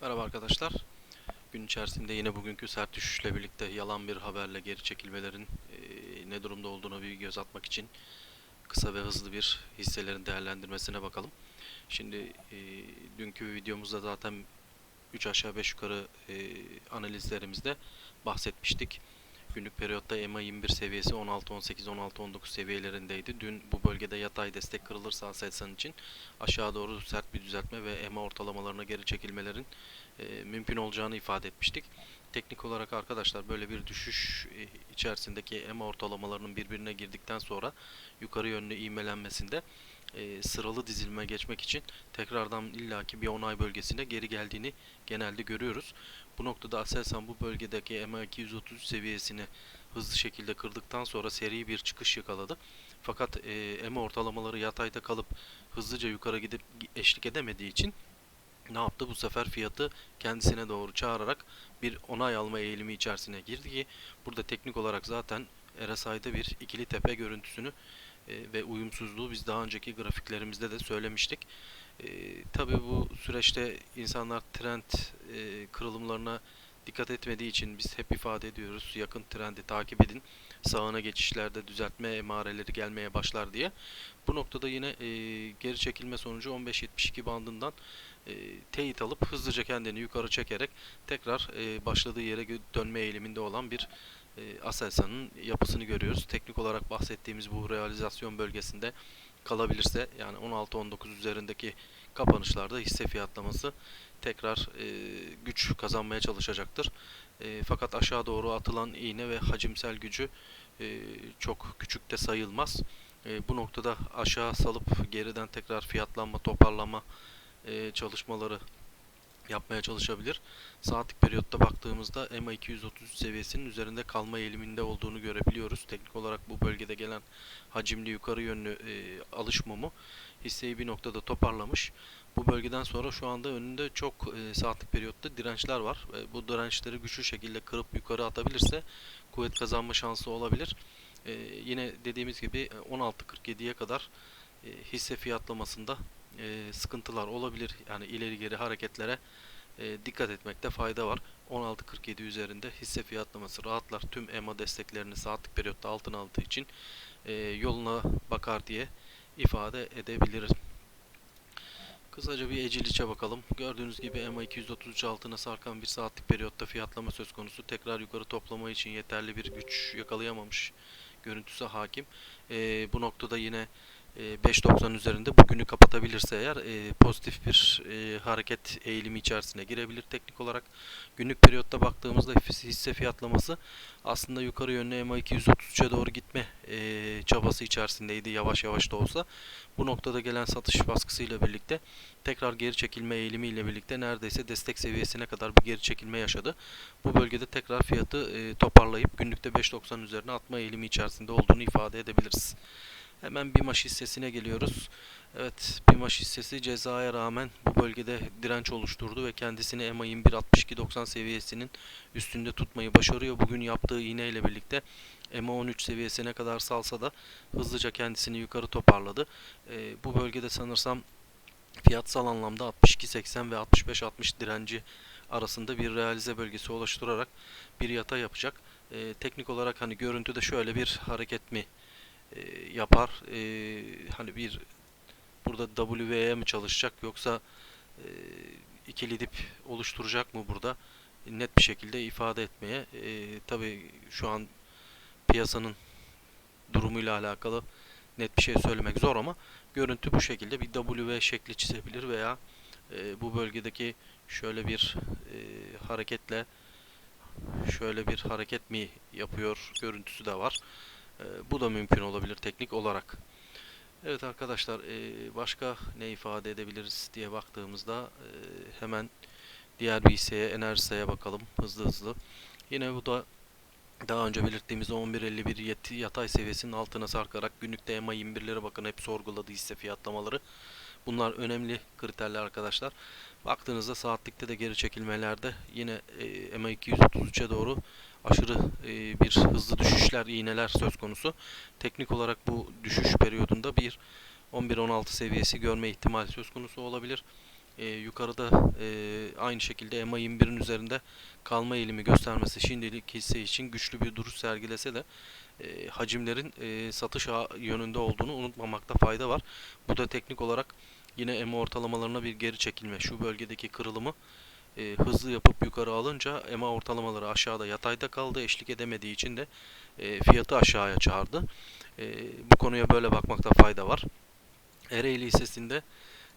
Merhaba arkadaşlar. Gün içerisinde yine bugünkü sert düşüşle birlikte yalan bir haberle geri çekilmelerin eee, ne durumda olduğuna bir göz atmak için kısa ve hızlı bir hisselerin değerlendirmesine bakalım. Şimdi eee, dünkü videomuzda zaten 3 aşağı 5 yukarı eee, analizlerimizde bahsetmiştik. Günlük periyotta EMA 21 seviyesi 16 18 16 19 seviyelerindeydi. Dün bu bölgede yatay destek kırılırsa Aselsan için aşağı doğru sert bir düzeltme ve EMA ortalamalarına geri çekilmelerin e, mümkün olacağını ifade etmiştik. Teknik olarak arkadaşlar böyle bir düşüş e, içerisindeki EMA ortalamalarının birbirine girdikten sonra yukarı yönlü ivmelenmesinde e, sıralı dizilime geçmek için tekrardan illaki bir onay bölgesine geri geldiğini genelde görüyoruz. Bu noktada Aselsan bu bölgedeki EMA 233 seviyesini hızlı şekilde kırdıktan sonra seri bir çıkış yakaladı. Fakat e, EMA ortalamaları yatayda kalıp hızlıca yukarı gidip eşlik edemediği için ne yaptı? Bu sefer fiyatı kendisine doğru çağırarak bir onay alma eğilimi içerisine girdi ki burada teknik olarak zaten RSI'de bir ikili tepe görüntüsünü e, ve uyumsuzluğu biz daha önceki grafiklerimizde de söylemiştik. E, Tabi bu süreçte insanlar trend e, kırılımlarına dikkat etmediği için biz hep ifade ediyoruz yakın trendi takip edin sağına geçişlerde düzeltme emareleri gelmeye başlar diye. Bu noktada yine e, geri çekilme sonucu 15.72 bandından e, teyit alıp hızlıca kendini yukarı çekerek tekrar e, başladığı yere dönme eğiliminde olan bir e, Aselsan'ın yapısını görüyoruz. Teknik olarak bahsettiğimiz bu realizasyon bölgesinde kalabilirse yani 16-19 üzerindeki kapanışlarda hisse fiyatlaması tekrar e, güç kazanmaya çalışacaktır. E, fakat aşağı doğru atılan iğne ve hacimsel gücü e, çok küçük de sayılmaz. E, bu noktada aşağı salıp geriden tekrar fiyatlanma, toparlama e, çalışmaları yapmaya çalışabilir. Saatlik periyotta baktığımızda EMA 233 seviyesinin üzerinde kalma eğiliminde olduğunu görebiliyoruz. Teknik olarak bu bölgede gelen hacimli yukarı yönlü e, alış mumu hisseyi bir noktada toparlamış. Bu bölgeden sonra şu anda önünde çok e, saatlik periyotta dirençler var. E, bu dirençleri güçlü şekilde kırıp yukarı atabilirse kuvvet kazanma şansı olabilir. E, yine dediğimiz gibi e, 16.47'ye kadar e, hisse fiyatlamasında e, sıkıntılar olabilir. Yani ileri geri hareketlere e, dikkat etmekte fayda var. 16.47 üzerinde hisse fiyatlaması rahatlar. Tüm EMA desteklerini saatlik periyotta altına aldığı için e, yoluna bakar diye ifade edebiliriz. Kısaca bir Eciliç'e bakalım. Gördüğünüz gibi EMA 233 altına sarkan bir saatlik periyotta fiyatlama söz konusu. Tekrar yukarı toplama için yeterli bir güç yakalayamamış görüntüsü hakim. E, bu noktada yine 5.90 üzerinde bugünü kapatabilirse eğer e, pozitif bir e, hareket eğilimi içerisine girebilir teknik olarak. Günlük periyotta baktığımızda hisse fiyatlaması aslında yukarı yönlü EMA 233'e doğru gitme e, çabası içerisindeydi yavaş yavaş da olsa. Bu noktada gelen satış baskısıyla birlikte tekrar geri çekilme eğilimiyle birlikte neredeyse destek seviyesine kadar bir geri çekilme yaşadı. Bu bölgede tekrar fiyatı e, toparlayıp günlükte 5.90 üzerine atma eğilimi içerisinde olduğunu ifade edebiliriz. Hemen BİMAŞ hissesine geliyoruz. Evet BİMAŞ hissesi cezaya rağmen bu bölgede direnç oluşturdu ve kendisini EMA 21.62.90 seviyesinin üstünde tutmayı başarıyor. Bugün yaptığı iğne ile birlikte EMA 13 seviyesine kadar salsa da hızlıca kendisini yukarı toparladı. Ee, bu bölgede sanırsam fiyatsal anlamda 62.80 ve 65.60 direnci arasında bir realize bölgesi oluşturarak bir yatay yapacak. Ee, teknik olarak hani görüntüde şöyle bir hareket mi e, yapar? E, hani bir burada WV'ye mi çalışacak yoksa e, ikili dip oluşturacak mı burada? Net bir şekilde ifade etmeye. E, Tabi şu an piyasanın durumuyla alakalı net bir şey söylemek zor ama görüntü bu şekilde bir W şekli çizebilir veya e, bu bölgedeki şöyle bir e, hareketle şöyle bir hareket mi yapıyor görüntüsü de var. E, bu da mümkün olabilir teknik olarak. Evet arkadaşlar e, başka ne ifade edebiliriz diye baktığımızda e, hemen diğer bir hisseye Enerjisa'ya bakalım hızlı hızlı. Yine bu da daha önce belirttiğimiz 11.51 yet- yatay seviyesinin altına sarkarak günlükte EMA 21'lere bakın hep sorguladı hisse fiyatlamaları. Bunlar önemli kriterler arkadaşlar. Baktığınızda saatlikte de geri çekilmelerde yine e, EMA 233'e doğru aşırı e, bir hızlı düşüşler, iğneler söz konusu. Teknik olarak bu düşüş periyodunda bir 11-16 seviyesi görme ihtimali söz konusu olabilir. e, yukarıda e, aynı şekilde EMA 21'in üzerinde kalma eğilimi göstermesi şimdilik hisse için güçlü bir duruş sergilese de e, hacimlerin e, satış yönünde olduğunu unutmamakta fayda var. Bu da teknik olarak yine EMA ortalamalarına bir geri çekilme. Şu bölgedeki kırılımı e, hızlı yapıp yukarı alınca EMA ortalamaları aşağıda yatayda kaldı. Eşlik edemediği için de e, fiyatı aşağıya çağırdı. E, bu konuya böyle bakmakta fayda var. Ereğli hissesinde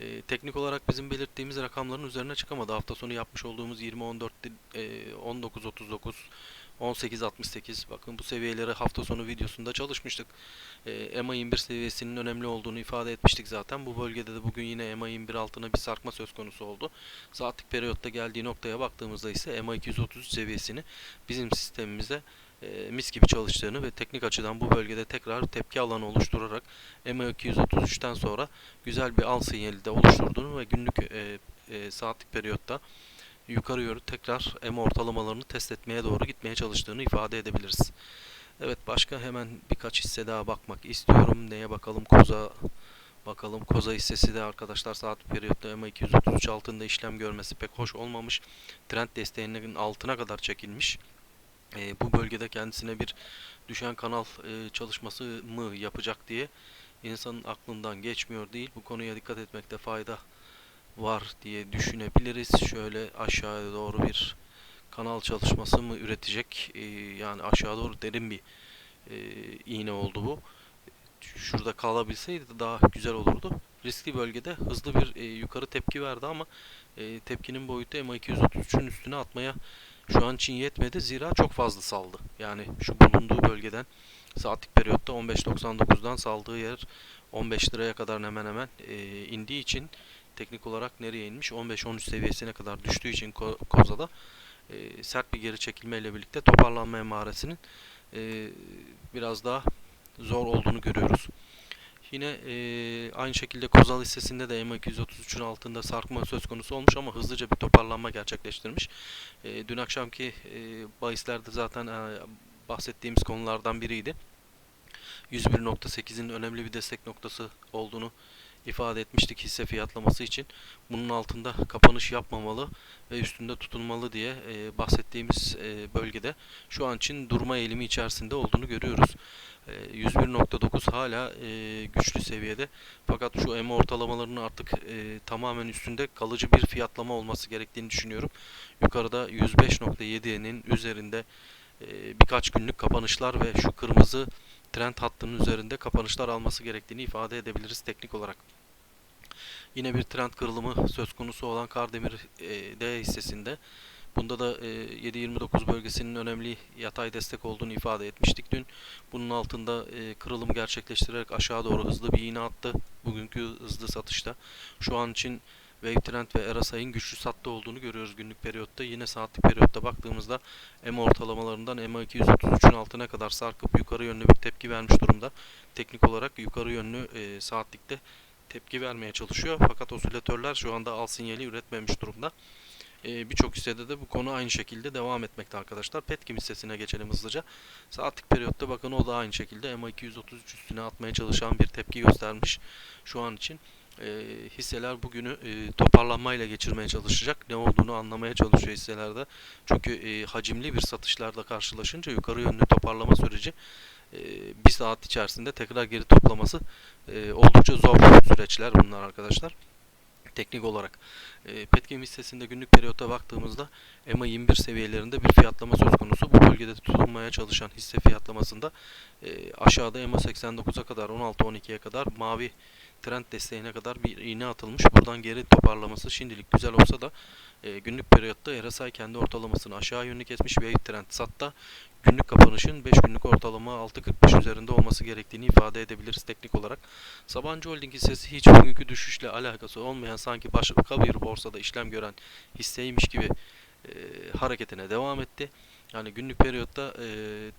e, teknik olarak bizim belirttiğimiz rakamların üzerine çıkamadı. Hafta sonu yapmış olduğumuz 20-14, e, 19-39, 18-68 bakın bu seviyeleri hafta sonu videosunda çalışmıştık. E, EMA 21 seviyesinin önemli olduğunu ifade etmiştik zaten. Bu bölgede de bugün yine EMA 21 altına bir sarkma söz konusu oldu. Saatlik periyotta geldiği noktaya baktığımızda ise EMA 233 seviyesini bizim sistemimizde e, mis gibi çalıştığını ve teknik açıdan bu bölgede tekrar tepki alanı oluşturarak EMA 233'ten sonra güzel bir al sinyali de oluşturduğunu ve günlük e, e, saatlik periyotta yukarı yönlü tekrar EMA ortalamalarını test etmeye doğru gitmeye çalıştığını ifade edebiliriz. Evet başka hemen birkaç hisse daha bakmak istiyorum. Neye bakalım? Koza bakalım. Koza hissesi de arkadaşlar saatlik periyotta EMA 233 altında işlem görmesi pek hoş olmamış. Trend desteğinin altına kadar çekilmiş. E, bu bölgede kendisine bir düşen kanal e, çalışması mı yapacak diye insanın aklından geçmiyor değil. Bu konuya dikkat etmekte fayda var diye düşünebiliriz. Şöyle aşağıya doğru bir kanal çalışması mı üretecek? E, yani aşağı doğru derin bir e, iğne oldu bu. Şurada kalabilseydi daha güzel olurdu. Riskli bölgede hızlı bir e, yukarı tepki verdi ama e, tepkinin boyutu MA 233'ün üstüne atmaya şu an için yetmedi. Zira çok fazla saldı. Yani şu bulunduğu bölgeden saatlik periyotta 15.99'dan saldığı yer 15 liraya kadar hemen hemen indiği için teknik olarak nereye inmiş? 15-13 seviyesine kadar düştüğü için Ko Koza'da e, sert bir geri çekilmeyle birlikte toparlanma emaresinin e, biraz daha zor olduğunu görüyoruz. Yine e, aynı şekilde Kozal hissesinde de EMA 233'ün altında sarkma söz konusu olmuş ama hızlıca bir toparlanma gerçekleştirmiş. E, dün akşamki e, bahislerde zaten e, bahsettiğimiz konulardan biriydi. 101.8'in önemli bir destek noktası olduğunu ifade etmiştik hisse fiyatlaması için. Bunun altında kapanış yapmamalı ve üstünde tutulmalı diye e, bahsettiğimiz e, bölgede şu an için durma eğilimi içerisinde olduğunu görüyoruz. E, 101.9 hala e, güçlü seviyede fakat şu EMA ortalamalarının artık e, tamamen üstünde kalıcı bir fiyatlama olması gerektiğini düşünüyorum. Yukarıda 105.7'nin üzerinde e, birkaç günlük kapanışlar ve şu kırmızı trend hattının üzerinde kapanışlar alması gerektiğini ifade edebiliriz teknik olarak. Yine bir trend kırılımı söz konusu olan Kardemir e, D hissesinde. Bunda da e, 7.29 bölgesinin önemli yatay destek olduğunu ifade etmiştik dün. Bunun altında e, kırılım gerçekleştirerek aşağı doğru hızlı bir iğne attı. Bugünkü hızlı satışta. Şu an için Wave Trend ve RSI'nin güçlü sattı olduğunu görüyoruz günlük periyotta. Yine saatlik periyotta baktığımızda EMA ortalamalarından EMA 233'ün altına kadar sarkıp yukarı yönlü bir tepki vermiş durumda. Teknik olarak yukarı yönlü e, saatlikte tepki vermeye çalışıyor. Fakat osilatörler şu anda al sinyali üretmemiş durumda. E, Birçok hissede de bu konu aynı şekilde devam etmekte arkadaşlar. Petkim hissesine geçelim hızlıca. Saatlik periyotta bakın o da aynı şekilde EMA 233 üstüne atmaya çalışan bir tepki göstermiş şu an için e, hisseler bugünü e, toparlanmayla geçirmeye çalışacak. Ne olduğunu anlamaya çalışıyor hisselerde. Çünkü e, hacimli bir satışlarla karşılaşınca yukarı yönlü toparlama süreci e, bir saat içerisinde tekrar geri toplaması e, oldukça zor süreçler bunlar arkadaşlar. Teknik olarak. E, Petkim hissesinde günlük periyotta baktığımızda EMA 21 seviyelerinde bir fiyatlama söz konusu. Bu bölgede tutunmaya çalışan hisse fiyatlamasında aşağıda EMA 89'a kadar 16-12'ye kadar mavi trend desteğine kadar bir iğne atılmış. Buradan geri toparlaması şimdilik güzel olsa da e, günlük periyotta RSI kendi ortalamasını aşağı yönlü kesmiş. Wave trend satta günlük kapanışın 5 günlük ortalama 6.45 üzerinde olması gerektiğini ifade edebiliriz teknik olarak. Sabancı Holding hissesi hiç bugünkü düşüşle alakası olmayan sanki başka bir borsada işlem gören hisseymiş gibi e, hareketine devam etti. Yani günlük periyotta e,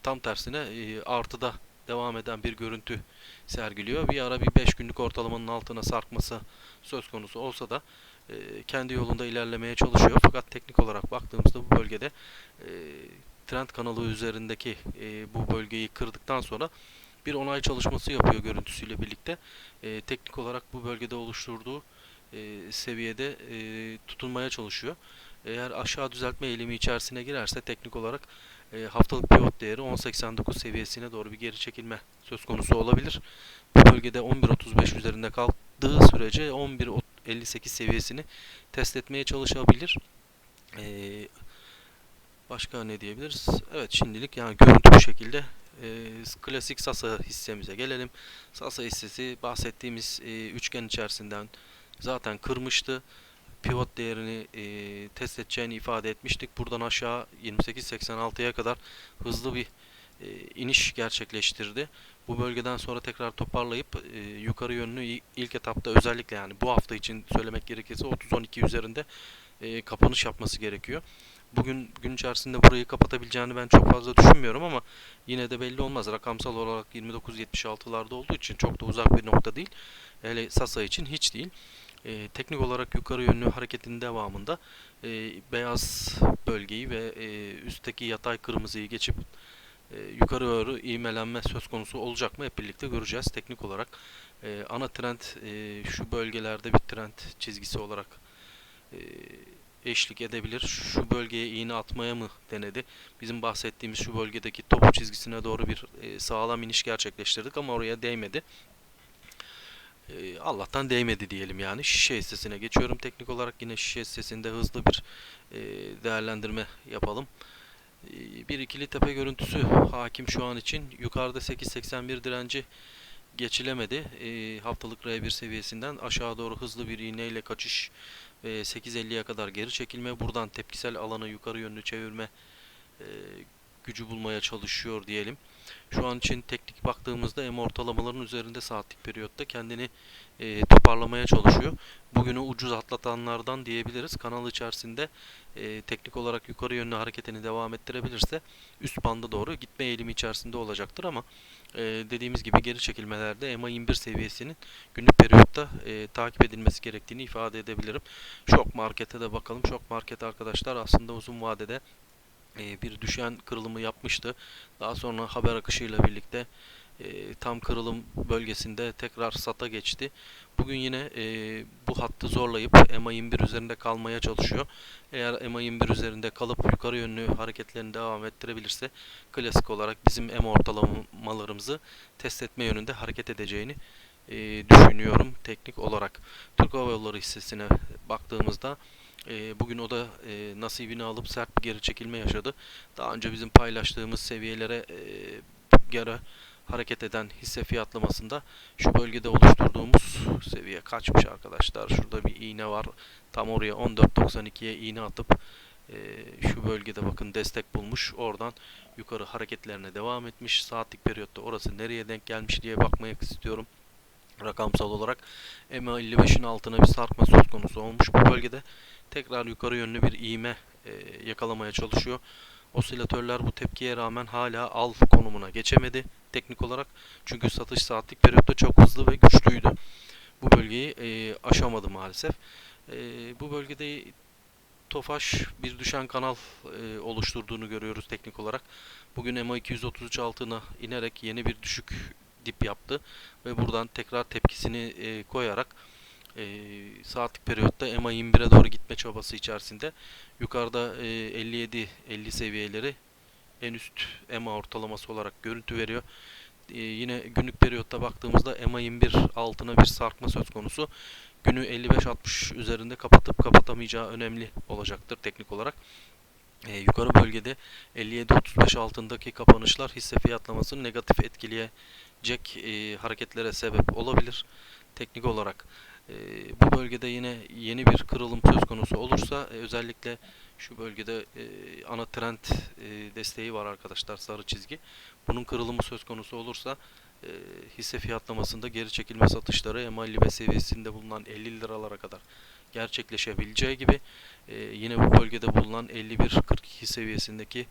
tam tersine e, artıda devam eden bir görüntü sergiliyor. Bir ara bir 5 günlük ortalamanın altına sarkması söz konusu olsa da e, kendi yolunda ilerlemeye çalışıyor. Fakat teknik olarak baktığımızda bu bölgede e, trend kanalı üzerindeki e, bu bölgeyi kırdıktan sonra bir onay çalışması yapıyor görüntüsüyle birlikte. E, teknik olarak bu bölgede oluşturduğu e, seviyede e, tutunmaya çalışıyor. Eğer aşağı düzeltme eğilimi içerisine girerse teknik olarak e, haftalık pivot değeri 10.89 seviyesine doğru bir geri çekilme söz konusu olabilir. Bu bölgede 11.35 üzerinde kaldığı sürece 11.58 seviyesini test etmeye çalışabilir. E, başka ne diyebiliriz? Evet şimdilik yani görüntü bu şekilde. E, klasik Sasa hissemize gelelim. Sasa hissesi bahsettiğimiz e, üçgen içerisinden zaten kırmıştı pivot değerini e, test edeceğini ifade etmiştik. Buradan aşağı 28.86'ya kadar hızlı bir e, iniş gerçekleştirdi. Bu bölgeden sonra tekrar toparlayıp e, yukarı yönlü ilk etapta özellikle yani bu hafta için söylemek gerekirse 30-12 üzerinde e, kapanış yapması gerekiyor. Bugün gün içerisinde burayı kapatabileceğini ben çok fazla düşünmüyorum ama yine de belli olmaz. Rakamsal olarak 29.76'larda olduğu için çok da uzak bir nokta değil. Hele Sasa için hiç değil. E, teknik olarak yukarı yönlü hareketin devamında e, beyaz bölgeyi ve e, üstteki yatay kırmızıyı geçip e, yukarı doğru ivmelenme söz konusu olacak mı hep birlikte göreceğiz teknik olarak. E, ana trend e, şu bölgelerde bir trend çizgisi olarak e, eşlik edebilir. Şu bölgeye iğne atmaya mı denedi? Bizim bahsettiğimiz şu bölgedeki topu çizgisine doğru bir e, sağlam iniş gerçekleştirdik ama oraya değmedi. E, Allah'tan değmedi diyelim yani. Şişe hissesine geçiyorum. Teknik olarak yine şişe hissesinde hızlı bir e, değerlendirme yapalım. E, bir ikili tepe görüntüsü hakim şu an için. Yukarıda 8.81 direnci geçilemedi. E, haftalık R1 seviyesinden aşağı doğru hızlı bir iğneyle kaçış 8.50'ye kadar geri çekilme. Buradan tepkisel alanı yukarı yönlü çevirme gücü bulmaya çalışıyor diyelim. Şu an için teknik baktığımızda EMA ortalamaların üzerinde saatlik periyotta kendini e, toparlamaya çalışıyor. Bugünü ucuz atlatanlardan diyebiliriz. Kanal içerisinde e, teknik olarak yukarı yönlü hareketini devam ettirebilirse üst banda doğru gitme eğilimi içerisinde olacaktır ama e, dediğimiz gibi geri çekilmelerde EMA 21 seviyesinin günlük periyotta e, takip edilmesi gerektiğini ifade edebilirim. Şok markete de bakalım. Şok market arkadaşlar aslında uzun vadede bir düşen kırılımı yapmıştı. Daha sonra haber akışıyla birlikte e, tam kırılım bölgesinde tekrar sata geçti. Bugün yine e, bu hattı zorlayıp EMA 21 üzerinde kalmaya çalışıyor. Eğer EMA 21 üzerinde kalıp yukarı yönlü hareketlerini devam ettirebilirse klasik olarak bizim EMA ortalamalarımızı test etme yönünde hareket edeceğini e, düşünüyorum teknik olarak. Türk Hava Yolları hissesine baktığımızda e, bugün o da e, nasibini alıp sert bir geri çekilme yaşadı. Daha önce bizim paylaştığımız seviyelere e, göre hareket eden hisse fiyatlamasında şu bölgede oluşturduğumuz seviye kaçmış arkadaşlar? Şurada bir iğne var. Tam oraya 14.92'ye iğne atıp e, şu bölgede bakın destek bulmuş. Oradan yukarı hareketlerine devam etmiş. Saatlik periyotta orası nereye denk gelmiş diye bakmaya istiyorum rakamsal olarak EMA 55'in altına bir sarkma söz konusu olmuş. Bu bölgede tekrar yukarı yönlü bir iğme e, yakalamaya çalışıyor. Osilatörler bu tepkiye rağmen hala al konumuna geçemedi teknik olarak. Çünkü satış saatlik periyotta çok hızlı ve güçlüydü. Bu bölgeyi e, aşamadı maalesef. E, bu bölgede Tofaş bir düşen kanal e, oluşturduğunu görüyoruz teknik olarak. Bugün EMA 233 altına inerek yeni bir düşük dip yaptı ve buradan tekrar tepkisini e, koyarak e, saatlik periyotta EMA 21'e doğru gitme çabası içerisinde yukarıda e, 57-50 seviyeleri en üst EMA ortalaması olarak görüntü veriyor. E, yine günlük periyotta baktığımızda EMA 21 altına bir sarkma söz konusu. Günü 55-60 üzerinde kapatıp kapatamayacağı önemli olacaktır teknik olarak. E, yukarı bölgede 57-35 altındaki kapanışlar hisse fiyatlamasını negatif etkileyecek e, hareketlere sebep olabilir teknik olarak. E, bu bölgede yine yeni bir kırılım söz konusu olursa e, özellikle şu bölgede e, ana trend e, desteği var arkadaşlar sarı çizgi. Bunun kırılımı söz konusu olursa e, hisse fiyatlamasında geri çekilme satışları EMA seviyesinde bulunan 50 liralara kadar gerçekleşebileceği gibi e, yine bu bölgede bulunan 51-42 seviyesindeki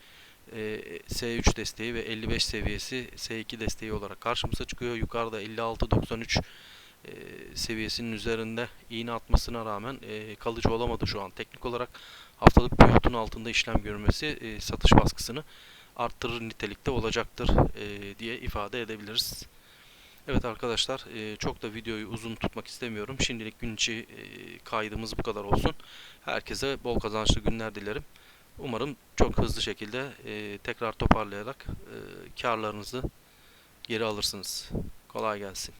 S3 desteği ve 55 seviyesi S2 desteği olarak karşımıza çıkıyor. Yukarıda 56-93 e, seviyesinin üzerinde iğne atmasına rağmen e, kalıcı olamadı şu an. Teknik olarak haftalık pivotun altında işlem görmesi e, satış baskısını arttırır nitelikte olacaktır diye ifade edebiliriz. Evet arkadaşlar çok da videoyu uzun tutmak istemiyorum. Şimdilik gün içi kaydımız bu kadar olsun. Herkese bol kazançlı günler dilerim. Umarım çok hızlı şekilde e, tekrar toparlayarak e, karlarınızı geri alırsınız. Kolay gelsin.